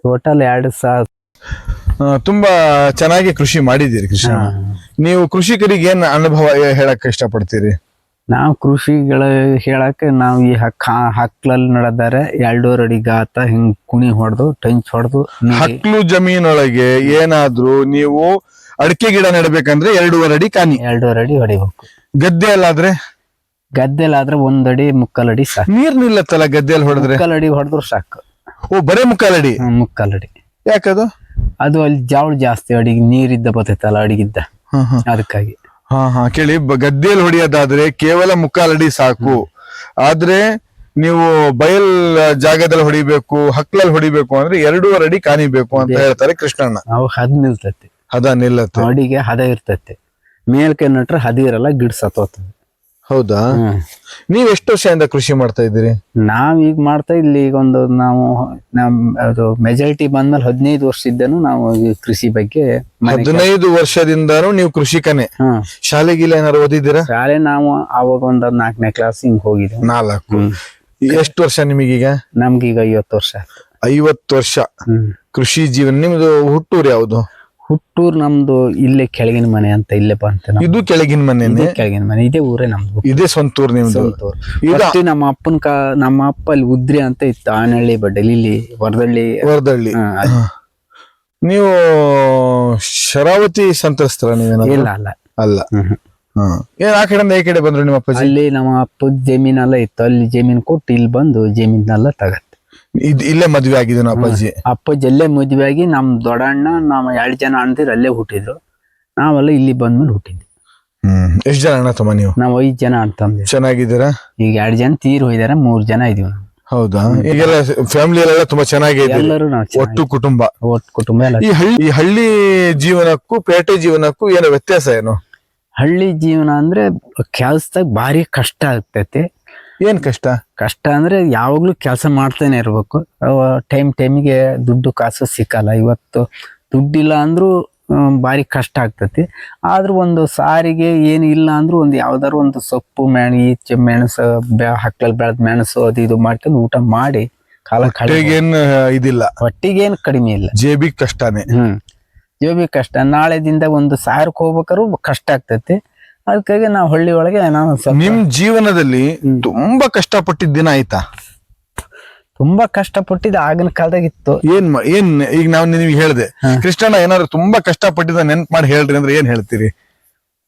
ಟೋಟಲ್ ಎರಡು ಸಾವಿರ ತುಂಬಾ ಚೆನ್ನಾಗಿ ಕೃಷಿ ಮಾಡಿದ್ದೀರಿ ಕೃಷಿ ನೀವು ಕೃಷಿಕರಿಗೆ ಏನ್ ಅನುಭವ ಹೇಳಕ್ ಇಷ್ಟಪಡ್ತೀರಿ? ನಾವು ಕೃಷಿಗಳ ಹೇಳಕ್ಕೆ ನಾವು ಈ ಹಕ್ಕ ಹಕ್ಲಲ್ಲಿ ನಡೆದಾರೆ ಎರಡೂವರೆ ಅಡಿ ಗಾತ ಹಿಂಗ್ ಕುಣಿ ಹೊಡೆದು ಟಂಚ್ ಹೊಡೆದು ಹಕ್ಲು ಜಮೀನೊಳಗೆ ಏನಾದ್ರೂ ನೀವು ಅಡಿಕೆ ಗಿಡ ನೆಡಬೇಕಂದ್ರೆ ಎರಡೂವರೆ ಅಡಿ ಕಾನಿ. ಎರಡೂವರೆ ಅಡಿ ಹೊಡಿಬೇಕು. ಗದ್ದೆ ಅಲ್ಲಾದ್ರೆ ಗದ್ದೆಲಾದ್ರೆ ಒಂದಡಿ ಮುಕ್ಕಾಲಡಿ ಮುಕ್ಕಾಲ್ ಸಾಕು ನೀರ್ ನಿಲ್ಲತ್ತಲ್ಲ ಗದ್ದೆಯಲ್ಲಿ ಹೊಡೆದ್ರೆ? ಮುಕ್ಕಾಲಡಿ ಹೊಡೆದ್ರು ಸಾಕು. ಓ ಬರೇ ಮುಕ್ಕಾಲಡಿ? ಮುಕ್ಕಾಲಡಿ. ಯಾಕದು? ಅದು ಅಲ್ಲಿ ಜಾವಳ ಜಾಸ್ತಿ ಅಡಿಗೆ ನೀರಿದ್ದ ಬರ್ತೈತಲ್ಲ ಅಡಿಗಿದ್ದ. ಹಾ ಹಾ. ಅದಕ್ಕಾಗಿ. ಹಾ ಹಾ ಕೇಳಿ ಬ- ಗದ್ದೆಯಲ್ಲಿ ಹೊಡೆಯೋದಾದ್ರೆ ಕೇವಲ ಮುಕ್ಕಾಲಡಿ ಸಾಕು. ಆದ್ರೆ ನೀವು ಬಯಲ್ ಜಾಗದಲ್ಲಿ ಹೊಡಿಬೇಕು ಹಕ್ಲಲ್ಲಿ ಹೊಡಿಬೇಕು ಅಂದ್ರೆ ಎರಡೂವರೆ ಅಡಿ ಕಾಣಿಬೇಕು ಅಂತ ಹೇಳ್ತಾರೆ ಕೃಷ್ಣಣ್ಣ. ಅವು ಹದ್ ನಿಲ್ತೈತಿ. ಹದ ನಿಲ್ಲತ್ತೆ. ಅಡಿಗೆ ಹದ ಇರ್ತೈತಿ. ಮೇಲ್ಕೆ ನಟ್ರೆ ಹದಿರಲ್ಲ ಗಿಡ ಸತ್ತೋಗ್ತದೆ. ಹೌದಾ? ನೀವ್ ಎಷ್ಟು ವರ್ಷದಿಂದ ಕೃಷಿ ಮಾಡ್ತಾ ಇದ್ದೀರಿ? ನಾವ್ ಈಗ ಮಾಡ್ತಾ ಇಲ್ಲಿ ಈಗ ಒಂದು ನಾವು ನಮ್ ಅದು ಮೆಜಾರಿಟಿ ಬಂದ್ಮೇಲೆ ಹದಿನೈದು ವರ್ಷ ಇದ್ದನು ನಾವು ಈ ಕೃಷಿ ಬಗ್ಗೆ ಮನೆ ಹದಿನೈದು ವರ್ಷದಿಂದಾನು ನೀವು ಕೃಷಿಕನೇ. ಶಾಲೆ ಶಾಲೆಗಿಲ್ಲ ಏನಾರು ಓದಿದ್ದೀರಾ? ಶಾಲೆ ನಾವು ಅವಾಗ ಒಂದ್ ನಾಲ್ಕನೇ ಕ್ಲಾಸ್ ಹಿಂಗ್ ಹೋಗಿದ್ವಿ ನಾಲ್ಕು. ಎಷ್ಟು ವರ್ಷ ನಿಮಗೀಗ? ನಮ್ಗೀಗ ಐವತ್ತು ವರ್ಷ. ಐವತ್ತು ವರ್ಷ. ಹ್ಮ್. ಕೃಷಿ ಜೀವನ. ನಿಮ್ದು ಹುಟ್ಟೂರು ಯಾವುದು? ಹುಟ್ಟೂರ್ ನಮ್ದು ಇಲ್ಲೇ ಕೆಳಗಿನ ಮನೆ ಅಂತ ಇಲ್ಲೇ ಅಂತ ನಮ್ದು. ಇದು ಕೆಳಗಿನ ಮನೆ ಇದೇ ಕೆಳಗಿನ ಮನೆ ಇದೇ ಊರೇ ನಮ್ದು. ಇದೇ ನಿಮ್ದು? ಸ್ವಂತ ಇದು ಈಗ First ನಮ್ಮ ಅಪ್ಪನ ಕಾ ನಮ್ಮ ಅಪ್ಪ ಅಲ್ಲಿ ಉದ್ರಿ ಅಂತ ಇತ್ತು ಆನಹಳ್ಳಿ ಬಡ್ಡಲ್ಲಿ ಇಲ್ಲಿ ವರದಳ್ಳಿ. ವರದಳ್ಳಿ. ಹಾ, ಅಲ್ಲಿ. ನೀವು ಶರಾವತಿ ಸಂತ್ರಸ್ತರ ನೀವೇನಾದ್ರು? ಇಲ್ಲ ಅಲ್ಲ. ಅಲ್ಲ. ಹ್ಮ್ ಹ್ಮ್. ಹಾ. ಏನ್ ಆ ಕಡೆಯಿಂದ ಈ ಕಡೆ ಬಂದ್ರು ನಿಮ್ಮ ಅಪ್ಪಾಜಿ? ಅಲ್ಲಿ ನಮ್ಮ ಅಪ್ಪದ ಜಮೀನೆಲ್ಲ ಇತ್ತು ಅಲ್ಲಿ ಜಮೀನ್ ಕೊಟ್ಟು ಇಲ್ಲಿ ಬಂದು ಜಮೀನೆಲ್ಲ ತಗತ್ತೆ. ಇದ್ ಇಲ್ಲೇ ಮದ್ವೆ ಆಗಿದ್ದು ನಮ್ಮ ಅಪ್ಪಾಜಿ. ಅಲ್ಲೇ ಮದ್ವೆ ಆಗಿ ನಮ್ ದೊಡ್ಡಣ್ಣ ನಮ್ಮ ಎರಡು ಜನ ಅಣ್ಣದಿರು ಅಲ್ಲೇ ಹುಟ್ಟಿದ್ರು. ನಾವೆಲ್ಲ ಇಲ್ಲಿ ಬಂದ್ಮೇಲೆ ಹುಟ್ಟಿದ್ವಿ. ಹ್ಮ್ ಎಷ್ಟ್ ಜನ ಅಣ್ಣ ತಮ್ಮ ನೀವು? ನಾವ್ ಐದ್ ಜನ ಅಂತಂದ್ವಿ ಚೆನ್ನಾಗಿದ್ದೀರಾ? ಈಗ ಎರಡ್ ಜನ ತೀರ್ ಹೋಯ್ದಾರ ಮೂರ್ ಜನ ಇದೀವಿ. ನಾವು ಹೌದಾ? ಈಗೆಲ್ಲ ಫ್ಯಾಮಿಲಿ ಎಲ್ಲ ತುಂಬಾ ಚೆನ್ನಾಗೇ ಇದೆ. ಎಲ್ಲರೂ ನಾವು ಒಟ್ಟು ಕುಟುಂಬ. ಒಟ್ಟು ಕುಟುಂಬ ಎಲ್ಲ ಈ ಹಳ್ಳಿ ಈ ಹಳ್ಳಿ ಜೀವನಕ್ಕೂ ಪೇಟೆ ಜೀವನಕ್ಕೂ ಏನೋ ವ್ಯತ್ಯಾಸ ಏನು? ಹಳ್ಳಿ ಜೀವನ ಅಂದ್ರೆ ಕೆಲ್ಸದಾಗ ಭಾರಿ ಕಷ್ಟ ಆಗ್ತೈತಿ. ಏನ್ ಕಷ್ಟ? ಕಷ್ಟ ಅಂದ್ರೆ ಯಾವಾಗ್ಲೂ ಕೆಲಸ ಮಾಡ್ತಾನೆ ಇರ್ಬೇಕು. ಟೈಮ್ ಟೈಮಿಗೆ ದುಡ್ಡು ಕಾಸು ಸಿಕ್ಕಲ್ಲ. ಇವತ್ತು ದುಡ್ಡಿಲ್ಲ ಅಂದ್ರೂ ಭಾರಿ ಕಷ್ಟ ಆಗ್ತತಿ. ಆದ್ರೂ ಒಂದು ಸಾರಿಗೆ ಏನು ಇಲ್ಲ ಅಂದ್ರು ಒಂದು ಯಾವ್ದಾರು ಒಂದು ಸೊಪ್ಪು ಮೆಣ ಈಚೆ ಮೆಣಸು ಹಕ್ಕಲ್ ಬೆಳೆದ ಮೆಣಸು ಅದು ಇದು ಮಾಡ್ಕೊಂಡು ಊಟ ಮಾಡಿ ಕಾಲ ಕಡಿಮೆ ಏನ್ ಇದಿಲ್ಲ. ಹೊಟ್ಟಿಗೇನು ಕಡಿಮೆ ಇಲ್ಲ. ಜೇಬಿ ಕಷ್ಟನೇ. ಹ್ಮ್. ಜೇಬಿ ಕಷ್ಟ. ನಾಳೆದಿಂದ ಒಂದು ಸಾವಿರಕ್ಕೆ ಹೋಗ್ಬೇಕಾದ್ರು ಕಷ್ಟ ಆಗ್ತೈತಿ. ಅದಕ್ಕಾಗಿ ನಾವು ಹಳ್ಳಿ ಒಳಗೆ ನಾನು ಸ್ವಲ್ಪ ನಿಮ್ ಜೀವನದಲ್ಲಿ ತುಂಬಾ ಕಷ್ಟಪಟ್ಟಿದ್ದ ದಿನ ಆಯ್ತಾ? ತುಂಬಾ ಕಷ್ಟಪಟ್ಟಿದ್ದು ಆಗಿನ ಕಾಲದಾಗ ಇತ್ತು. ಏನ್ ಮ- ಏನ್ ಈಗ ನಾವು ನಿಮ್ಗೆ ಹೇಳ್ದೆ ಕೃಷ್ಣಣ್ಣ ಏನಾದ್ರು ತುಂಬಾ ಕಷ್ಟಪಟ್ಟಿದ್ದ ನೆನ್ಪ್ ಮಾಡಿ ಹೇಳ್ರಿ ಅಂದ್ರೆ ಏನ್ ಹೇಳ್ತೀರಿ?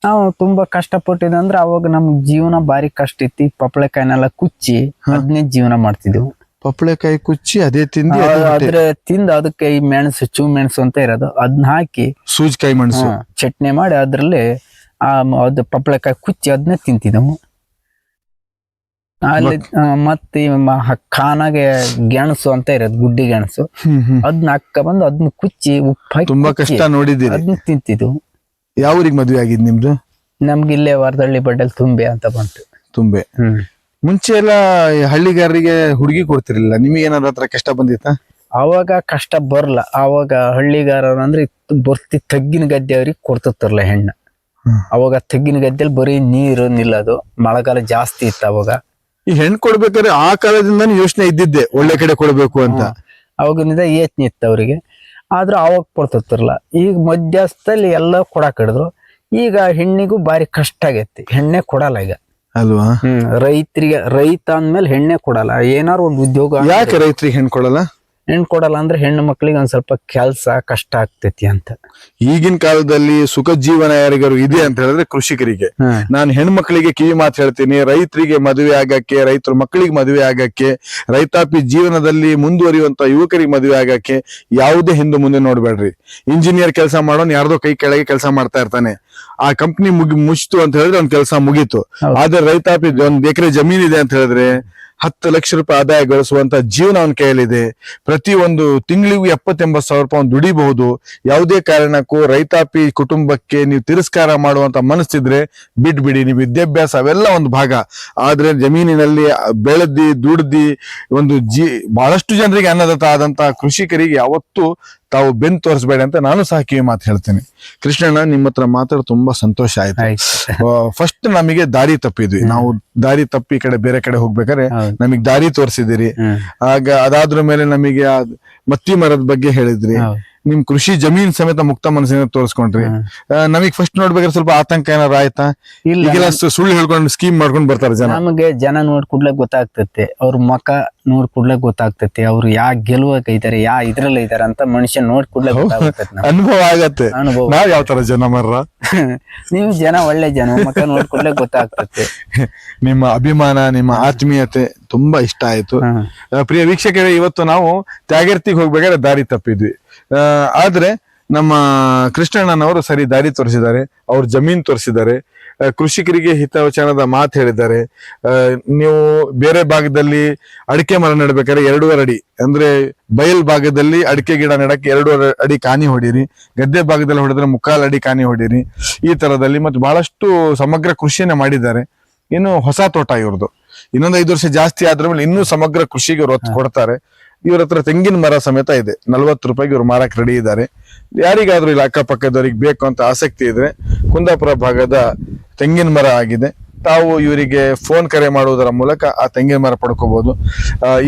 ನಾವು ತುಂಬಾ ಕಷ್ಟಪಟ್ಟಿದ್ದು ಅಂದ್ರೆ ಅವಾಗ ನಮ್ ಜೀವನ ಬಾರಿ ಕಷ್ಟ ಇತ್ತು. ಪಪ್ಪಳೆಕಾಯಿನೆಲ್ಲ ಕುಚ್ಚಿ ಅದನ್ನೇ ಜೀವನ ಮಾಡ್ತಿದ್ದೆವು. ಪಪ್ಪಳೆಕಾಯಿ ಕುಚ್ಚಿ ಅದೇ ತಿಂದು ಆದ್ರೆ ತಿಂದ ಅದ್ರ ತಿಂದು ಅದಕ್ಕೆ ಈ ಮೆಣಸು ಚೂ ಮೆಣಸು ಅಂತ ಇರೋದು. ಅದನ್ನ ಹಾಕಿ ಸೂಜಿಕಾಯಿ ಮೆಣಸು. ಚಟ್ನಿ ಮಾಡಿ ಅದ್ರಲ್ಲಿ ಆ ಅದು ಪಪ್ಪಳಕಾಯಿ ಕುಚ್ಚಿ ಅದನ್ನ ತಿಂತಿದ್ದವು ಅಲ್ಲಿ ಮತ್ತೆ ಖಾನಾಗೆ ಗೆಣಸು ಅಂತ ಇರೋದು ಗುಡ್ಡಿ ಗೆಣಸು. ಅದನ್ನ ಅಕ್ಕ ಬಂದು ಅದನ್ನ ಕುಚ್ಚಿ ಉಪ್ಪು ಹಾಕಿ ತುಂಬಾ ಕಷ್ಟ ನೋಡಿದ್ದೀರಿ. ಅದನ್ನ ತಿಂತಿದ್ವು ಯಾವ ಊರಿಗೆ ಮದ್ವೆ ಆಗಿದ್ ನಿಮ್ದು? ನಮ್ಗೆ ಇಲ್ಲೇ ವಾರದಳ್ಳಿ ಬಡ್ಡಲ್ಲಿ ತುಂಬೆ ಅಂತ ಬಂತು. ತುಂಬೆ. ಮುಂಚೆ ಎಲ್ಲ ಹಳ್ಳಿಗಾರರಿಗೆ ಹುಡುಗಿ ಕೊಡ್ತಿರ್ಲಿಲ್ಲ. ನಿಮಗೆ ಏನಾದ್ರು ಹತ್ರ ಕಷ್ಟ ಬಂದಿತ್ತ? ಅವಾಗ ಕಷ್ಟ ಬರಲ್ಲ ಅವಾಗ ಹಳ್ಳಿಗಾರರು ಅಂದ್ರೆ ಬರ್ತಿ ತಗ್ಗಿನ ಗದ್ದೆಯವ್ರಿಗೆ ಕೊಡ್ತಿರ್ತಾರಲ್ಲ ಹೆಣ್ಣು. ಹ್ಮ್. ಅವಾಗ ತೆಗ್ಗಿನ ಗದ್ದೆಲಿ ಬರೀ ನೀರು ನಿಲ್ಲೋದು. ಮಳೆಗಾಲ ಜಾಸ್ತಿ ಇತ್ತು ಅವಾಗ. ಈ ಹೆಣ್ ಕೊಡ್ಬೇಕಾದ್ರೆ ಆ ಕಾಲದಿಂದ ಯೋಚನೆ ಇದ್ದಿದ್ದೆ ಒಳ್ಳೆ ಕಡೆ ಕೊಡ್ಬೇಕು ಅಂತ. ಅವಾಗಿನಿಂದ ಏತ್ನಿ ಇತ್ತು ಅವರಿಗೆ. ಆದ್ರೆ ಅವಾಗ ಕೊಡ್ತಿರ್ತಾರಲ್ಲ ಈಗ ಮಧ್ಯಸ್ಥಲ್ಲಿ ಎಲ್ಲ ಕೊಡಕ್ ಹಿಡಿದ್ರು ಈಗ ಹೆಣ್ಣಿಗೂ ಬಾರಿ ಕಷ್ಟ ಆಗೈತಿ. ಹೆಣ್ಣೆ ಕೊಡಲ್ಲ ಈಗ. ಅಲ್ವಾ? ರೈತರಿಗೆ ರೈತ ಅಂದ್ಮೇಲೆ ಹೆಣ್ಣೆ ಕೊಡಲ್ಲ. ಏನಾರು ಒಂದು ಉದ್ಯೋಗ ಯಾಕೆ ರೈತರಿಗೆ ಹೆಣ್ಣು ಕೊಡಲ್ಲ? ಹೆಣ್ಣು ಕೊಡಲ್ಲ ಅಂದ್ರೆ ಹೆಣ್ಣು ಮಕ್ಳಿಗೆ ಒಂದ್ ಸ್ವಲ್ಪ ಕೆಲಸ ಕಷ್ಟ ಆಗ್ತೈತಿ ಅಂತ. ಈಗಿನ ಕಾಲದಲ್ಲಿ ಸುಖ ಜೀವನ ಯಾರಿಗಾರು ಇದೆ ಅಂತ ಹೇಳಿದ್ರೆ ಕೃಷಿಕರಿಗೆ. ನಾನು ಹೆಣ್ಮಕ್ಳಿಗೆ ಕಿವಿ ಮಾತು ಹೇಳ್ತೀನಿ ರೈತರಿಗೆ ಮದುವೆ ಆಗಕ್ಕೆ ರೈತರ ಮಕ್ಕಳಿಗೆ ಮದುವೆ ಆಗಕ್ಕೆ ರೈತಾಪಿ ಜೀವನದಲ್ಲಿ ಮುಂದುವರಿಯುವಂತ ಯುವಕರಿಗೆ ಮದುವೆ ಆಗಕ್ಕೆ ಯಾವುದೇ ಹಿಂದೆ ಮುಂದೆ ನೋಡ್ಬೇಡ್ರಿ. ಇಂಜಿನಿಯರ್ ಕೆಲಸ ಮಾಡೋನ್ ಯಾರ್ದೋ ಕೈ ಕೆಳಗೆ ಕೆಲಸ ಮಾಡ್ತಾ ಇರ್ತಾನೆ. ಆ ಕಂಪ್ನಿ ಮುಗಿ ಮುಚ್ತು ಅಂತ ಹೇಳಿದ್ರೆ ಒಂದ್ ಕೆಲಸ ಮುಗೀತು. ಆದ್ರೆ ರೈತಾಪಿ ಒಂದ್ ಎಕರೆ ಜಮೀನ್ ಇದೆ ಅಂತ ಹೇಳಿದ್ರೆ ಹತ್ತು ಲಕ್ಷ ರೂಪಾಯಿ ಆದಾಯ ಗಳಿಸುವಂತ ಜೀವನ ಅವನ ಕೈಯಲ್ಲಿದೆ. ಪ್ರತಿ ಒಂದು ತಿಂಗಳಿಗೂ ಎಪ್ಪತ್ತೆಂಬತ್ತು ಸಾವಿರ ರೂಪಾಯಿ ದುಡಿಬಹುದು. ಯಾವುದೇ ಕಾರಣಕ್ಕೂ ರೈತಾಪಿ ಕುಟುಂಬಕ್ಕೆ ನೀವು ತಿರಸ್ಕಾರ ಮಾಡುವಂತ ಮನಸ್ಸಿದ್ರೆ ಬಿಟ್ಬಿಡಿ ನೀವು ವಿದ್ಯಾಭ್ಯಾಸ ಅವೆಲ್ಲ ಒಂದು ಭಾಗ. ಆದ್ರೆ ಜಮೀನಿನಲ್ಲಿ ಬೆಳೆದಿ, ದುಡ್ದಿ ಒಂದು ಜೀ, ಬಹಳಷ್ಟು ಜನರಿಗೆ ಅನ್ನದಾತ ಆದಂತಹ ಕೃಷಿಕರಿಗೆ ಯಾವತ್ತೂ ತಾವು ಬೆನ್ ತೋರಿಸ್ಬೇಡಿ ಅಂತ ನಾನು ಸಹ ಕಿವಿ ಮಾತು ಹೇಳ್ತೇನೆ. ಕೃಷ್ಣಣ್ಣ ನಿಮ್ಮ ಹತ್ರ ಮಾತಾಡಿ ತುಂಬಾ ಸಂತೋಷ ಆಯ್ತು. ಫಸ್ಟ್ ನಮಗೆ ದಾರಿ ತಪ್ಪಿದ್ವಿ. ನಾವು ದಾರಿ ತಪ್ಪಿ ಕಡೆ ಬೇರೆ ಕಡೆ ಹೋಗ್ಬೇಕಾದ್ರೆ. ನಮಗೆ ದಾರಿ ತೋರಿಸಿದಿರಿ ಆಗ ಅದಾದ್ರ ಮೇಲೆ ನಮಗೆ ಆ ಮತ್ತಿ ಮರದ ಬಗ್ಗೆ ಹೇಳಿದ್ರಿ. ನಿಮ್ ಕೃಷಿ ಜಮೀನ್ ಸಮೇತ ಮುಕ್ತ ಮನಸ್ಸಿನ ತೋರಿಸ್ಕೊಂಡ್ರಿ. ನಮಗ್ ಫಸ್ಟ್ ನೋಡ್ಬೇಕಾದ್ರೆ ಸ್ವಲ್ಪ ಆತಂಕ ಏನಾರ ಆಯ್ತಾ? ಇಲ್ಲ. ಈಗೆಲ್ಲ ಸುಳ್ಳು ಹೇಳ್ಕೊಂಡು ಸ್ಕೀಮ್ ಮಾಡ್ಕೊಂಡು ಬರ್ತಾರೆ ಜನ. ನಮಗೆ ಜನ ನೋಡ್ ಕೂಡ್ಲೆ ಗೊತ್ತಾಗ್ತತೆ. ಅವ್ರ ಮುಖ ನೋಡ್ ಕೂಡ್ಲೆ ಗೊತ್ತಾಗ್ತತೆ. ಅವ್ರು ಯಾ ಗೆಲುವಾಗ ಇದಾರೆ ಯಾ ಇದ್ರಲ್ಲಿ ಇದಾರೆ ಅಂತ ಮನುಷ್ಯ ನೋಡ್ ಕೂಡ್ಲೆ ಗೊತ್ತಾಗ್ತದೆ ಅನುಭವ ಆಗತ್ತೆ. ಅನುಭವ. ನಾವ್ ಯಾವ ತರ ಜನ ಮರ್ರ? ನೀವು ಜನ ಒಳ್ಳೆ ಜನ ಮಕ ನೋಡ್ ಕೂಡ್ಲೆ ಗೊತ್ತಾಗ್ತತೆ. ನಿಮ್ಮ ಅಭಿಮಾನ ನಿಮ್ಮ ಆತ್ಮೀಯತೆ ತುಂಬಾ ಇಷ್ಟ ಆಯ್ತು. ಪ್ರಿಯ ವೀಕ್ಷಕರೇ ಇವತ್ತು ನಾವು ತ್ಯಾಗರ್ತಿಗೆ ಹೋಗ್ಬೇಕಾದ್ರೆ ದಾರಿ ತಪ್ಪಿದ್ವಿ. ಆದ್ರೆ ನಮ್ಮ ಕೃಷ್ಣಣ್ಣನವರು ಸರಿ ದಾರಿ ತೋರಿಸಿದ್ದಾರೆ ಅವ್ರ ಜಮೀನ್ ತೋರಿಸಿದ್ದಾರೆ ಕೃಷಿಕರಿಗೆ ಹಿತವಚನದ ಮಾತು ಹೇಳಿದ್ದಾರೆ. ನೀವು ಬೇರೆ ಭಾಗದಲ್ಲಿ ಅಡಿಕೆ ಮರ ನೆಡ್ಬೇಕಾದ್ರೆ ಎರಡೂವರೆ ಅಡಿ ಅಂದ್ರೆ ಬಯಲ್ ಭಾಗದಲ್ಲಿ ಅಡಿಕೆ ಗಿಡ ನೆಡಕ್ಕೆ ಎರಡೂವರೆ ಅಡಿ ಕಾನಿ ಹೊಡೀರಿ ಗದ್ದೆ ಭಾಗದಲ್ಲಿ ಹೊಡೆದ್ರೆ ಮುಕ್ಕಾಲು ಅಡಿ ಕಾನಿ ಹೊಡೀರಿ ಈ ತರದಲ್ಲಿ ಮತ್ತು ಬಹಳಷ್ಟು ಸಮಗ್ರ ಕೃಷಿಯನ್ನ ಮಾಡಿದ್ದಾರೆ. ಇನ್ನು ಹೊಸ ತೋಟ ಇವ್ರದ್ದು ಇನ್ನೊಂದು ಐದು ವರ್ಷ ಜಾಸ್ತಿ ಆದ್ರ ಮೇಲೆ ಇನ್ನೂ ಸಮಗ್ರ ಕೃಷಿಗೆ ಒತ್ತು ಕೊಡ್ತಾರೆ. ಇವ್ರ ಹತ್ರ ತೆಂಗಿನ ಮರ ಸಮೇತ ಇದೆ. ನಲ್ವತ್ತು ರೂಪಾಯಿಗೆ ಇವ್ರು ಮಾರಕ್ ರೆಡಿ ಇದ್ದಾರೆ. ಯಾರಿಗಾದ್ರೂ ಇಲ್ಲಿ, ಅಕ್ಕಪಕ್ಕದವ್ರಿಗೆ ಬೇಕು ಅಂತ ಆಸಕ್ತಿ ಇದ್ರೆ ಕುಂದಾಪುರ ಭಾಗದ ತೆಂಗಿನ ಮರ ಆಗಿದೆ. ತಾವು ಇವರಿಗೆ ಫೋನ್ ಕರೆ ಮಾಡುವುದರ ಮೂಲಕ ಆ ತೆಂಗಿನ ಮರ ಪಡ್ಕೋಬಹುದು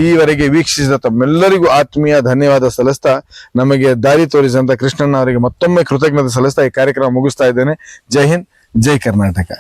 ಈವರೆಗೆ ವೀಕ್ಷಿಸಿದ ತಮ್ಮೆಲ್ಲರಿಗೂ ಆತ್ಮೀಯ ಧನ್ಯವಾದ ಸಲ್ಲಿಸ್ತಾ ನಮಗೆ ದಾರಿ ತೋರಿಸಿದಂತ ಕೃಷ್ಣಣ್ಣ ಅವರಿಗೆ ಮತ್ತೊಮ್ಮೆ ಕೃತಜ್ಞತೆ ಸಲ್ಲಿಸ್ತಾ ಈ ಕಾರ್ಯಕ್ರಮ ಮುಗಿಸ್ತಾ ಇದ್ದೇನೆ. ಜೈ ಹಿಂದ್, ಜೈ ಕರ್ನಾಟಕ.